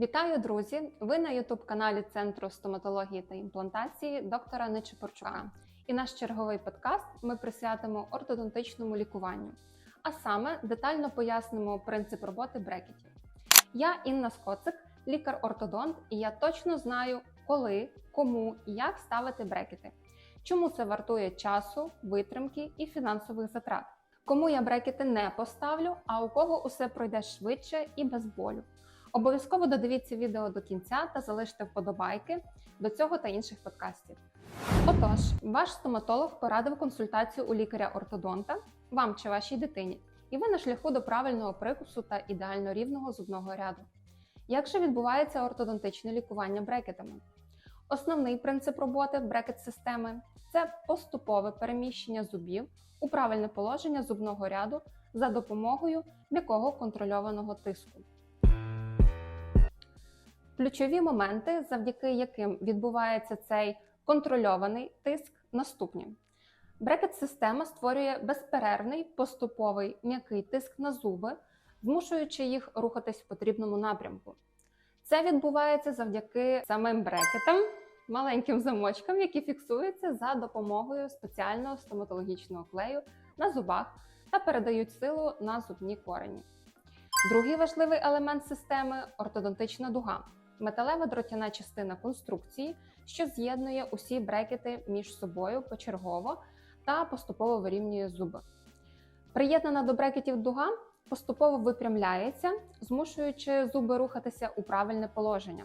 Вітаю, друзі! Ви на ютуб-каналі Центру стоматології та імплантації доктора Нечепорчука. І наш черговий подкаст ми присвятимо ортодонтичному лікуванню, а саме детально пояснимо принцип роботи брекетів. Я Інна Скоцик, лікар-ортодонт, і я точно знаю, коли, кому і як ставити брекети, чому це вартує часу, витримки і фінансових затрат. Кому я брекети не поставлю, а у кого усе пройде швидше і без болю. Обов'язково додивіться відео до кінця та залиште вподобайки до цього та інших подкастів. Отож, ваш стоматолог порадив консультацію у лікаря-ортодонта, вам чи вашій дитині, і ви на шляху до правильного прикусу та ідеально рівного зубного ряду. Як же відбувається ортодонтичне лікування брекетами? Основний принцип роботи брекет-системи це поступове переміщення зубів у правильне положення зубного ряду за допомогою м'якого контрольованого тиску. Ключові моменти, завдяки яким відбувається цей контрольований тиск, наступні. Брекет-система створює безперервний поступовий м'який тиск на зуби, змушуючи їх рухатись в потрібному напрямку. Це відбувається завдяки самим брекетам, маленьким замочкам, які фіксуються за допомогою спеціального стоматологічного клею на зубах та передають силу на зубні корені. Другий важливий елемент системи ортодонтична дуга металева дротяна частина конструкції, що з'єднує усі брекети між собою почергово та поступово вирівнює зуби. Приєднана до брекетів дуга поступово випрямляється, змушуючи зуби рухатися у правильне положення.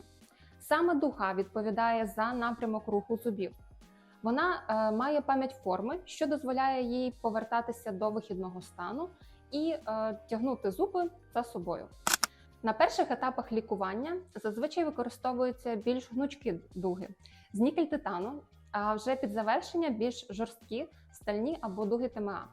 Саме дуга відповідає за напрямок руху зубів. Вона е, має пам'ять форми, що дозволяє їй повертатися до вихідного стану і е, тягнути зуби за собою. На перших етапах лікування зазвичай використовуються більш гнучкі дуги з нікель титану, а вже під завершення більш жорсткі стальні або дуги ТМА.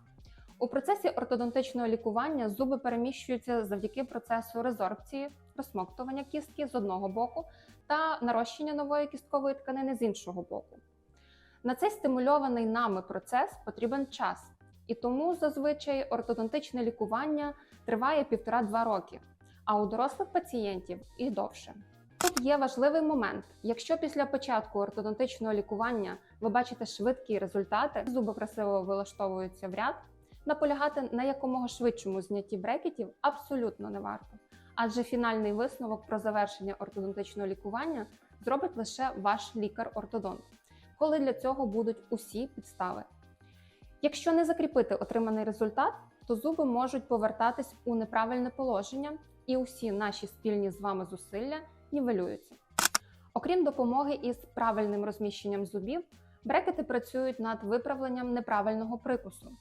У процесі ортодонтичного лікування зуби переміщуються завдяки процесу резорбції, розсмоктування кістки з одного боку та нарощення нової кісткової тканини з іншого боку. На цей стимульований нами процес потрібен час, і тому зазвичай ортодонтичне лікування триває півтора-два роки а у дорослих пацієнтів і довше. Тут є важливий момент: якщо після початку ортодонтичного лікування ви бачите швидкі результати, зуби красиво вилаштовуються в ряд, наполягати на якомога швидшому знятті брекетів абсолютно не варто, адже фінальний висновок про завершення ортодонтичного лікування зробить лише ваш лікар-ортодонт, коли для цього будуть усі підстави. Якщо не закріпити отриманий результат, то зуби можуть повертатись у неправильне положення і усі наші спільні з вами зусилля нівелюються. Окрім допомоги із правильним розміщенням зубів, брекети працюють над виправленням неправильного прикусу.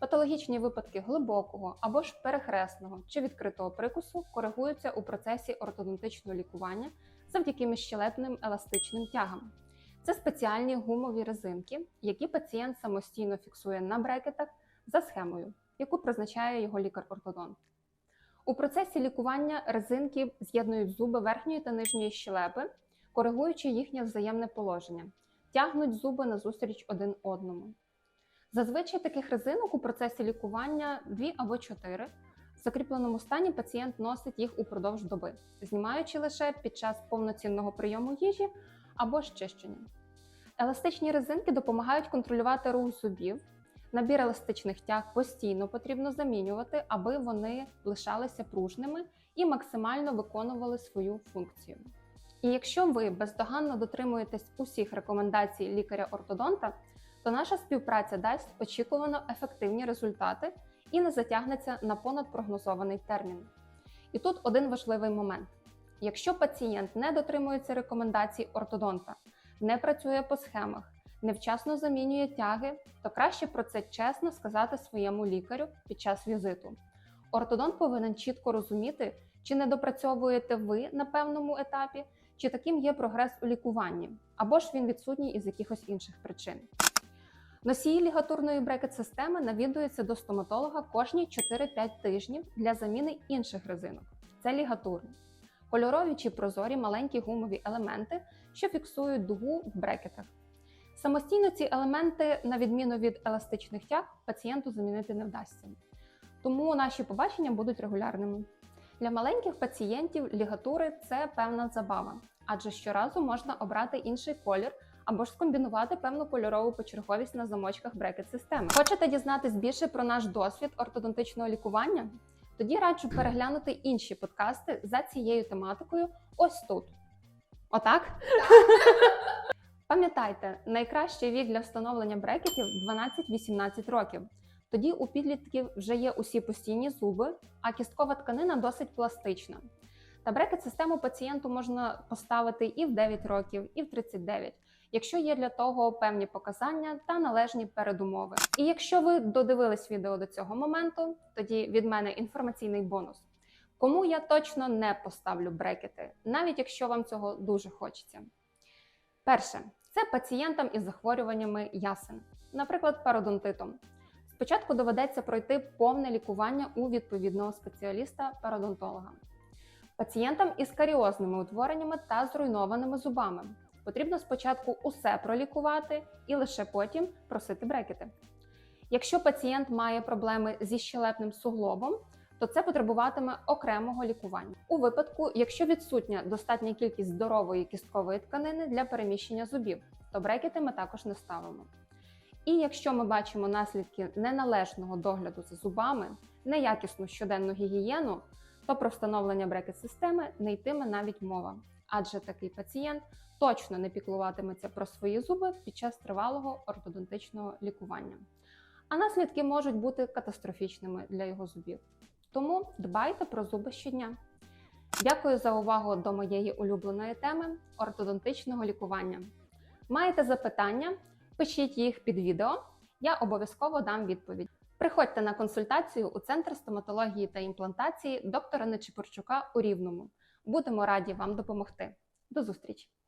Патологічні випадки глибокого або ж перехресного чи відкритого прикусу коригуються у процесі ортодонтичного лікування завдяки міжщелепним еластичним тягам. Це спеціальні гумові резинки, які пацієнт самостійно фіксує на брекетах за схемою, яку призначає його лікар-ортодонт. У процесі лікування резинки з'єднують зуби верхньої та нижньої щелепи, коригуючи їхнє взаємне положення, тягнуть зуби назустріч один одному. Зазвичай таких резинок у процесі лікування дві або чотири. В закріпленому стані пацієнт носить їх упродовж доби, знімаючи лише під час повноцінного прийому їжі або щищення. Еластичні резинки допомагають контролювати рух зубів, Набір еластичних тяг постійно потрібно замінювати, аби вони лишалися пружними і максимально виконували свою функцію. І якщо ви бездоганно дотримуєтесь усіх рекомендацій лікаря-ортодонта, то наша співпраця дасть очікувано ефективні результати і не затягнеться на понадпрогнозований термін. І тут один важливий момент: якщо пацієнт не дотримується рекомендацій ортодонта, не працює по схемах, невчасно замінює тяги, то краще про це чесно сказати своєму лікарю під час візиту. Ортодонт повинен чітко розуміти, чи не допрацьовуєте ви на певному етапі, чи таким є прогрес у лікуванні, або ж він відсутній із якихось інших причин. Носії лігатурної брекет-системи навідуються до стоматолога кожні 4-5 тижнів для заміни інших резинок. Це лігатурні. Кольорові чи прозорі маленькі гумові елементи, що фіксують дугу в брекетах. Самостійно ці елементи, на відміну від еластичних тяг, пацієнту замінити не вдасться. Тому наші побачення будуть регулярними. Для маленьких пацієнтів лігатури це певна забава, адже щоразу можна обрати інший колір або ж скомбінувати певну кольорову почерговість на замочках брекет-системи. Хочете дізнатись більше про наш досвід ортодонтичного лікування? Тоді раджу переглянути інші подкасти за цією тематикою ось тут. Отак? Пам'ятайте, найкращий вік для встановлення брекетів 12-18 років. Тоді у підлітків вже є усі постійні зуби, а кісткова тканина досить пластична. Та брекет-систему пацієнту можна поставити і в 9 років, і в 39, якщо є для того певні показання та належні передумови. І якщо ви додивились відео до цього моменту, тоді від мене інформаційний бонус. Кому я точно не поставлю брекети, навіть якщо вам цього дуже хочеться. Перше, це пацієнтам із захворюваннями ясен, наприклад, пародонтитом. Спочатку доведеться пройти повне лікування у відповідного спеціаліста-пародонтолога. Пацієнтам із каріозними утвореннями та зруйнованими зубами потрібно спочатку усе пролікувати і лише потім просити брекети. Якщо пацієнт має проблеми зі щелепним суглобом, то це потребуватиме окремого лікування. У випадку, якщо відсутня достатня кількість здорової кісткової тканини для переміщення зубів, то брекети ми також не ставимо. І якщо ми бачимо наслідки неналежного догляду за зубами, неякісну щоденну гігієну, то про встановлення брекет-системи не йтиме навіть мова, адже такий пацієнт точно не піклуватиметься про свої зуби під час тривалого ортодонтичного лікування. А наслідки можуть бути катастрофічними для його зубів. Тому дбайте про зуби щодня. Дякую за увагу до моєї улюбленої теми ортодонтичного лікування. Маєте запитання? Пишіть їх під відео, я обов'язково дам відповідь. Приходьте на консультацію у Центр стоматології та імплантації доктора Нечипорчука у Рівному. Будемо раді вам допомогти. До зустрічі!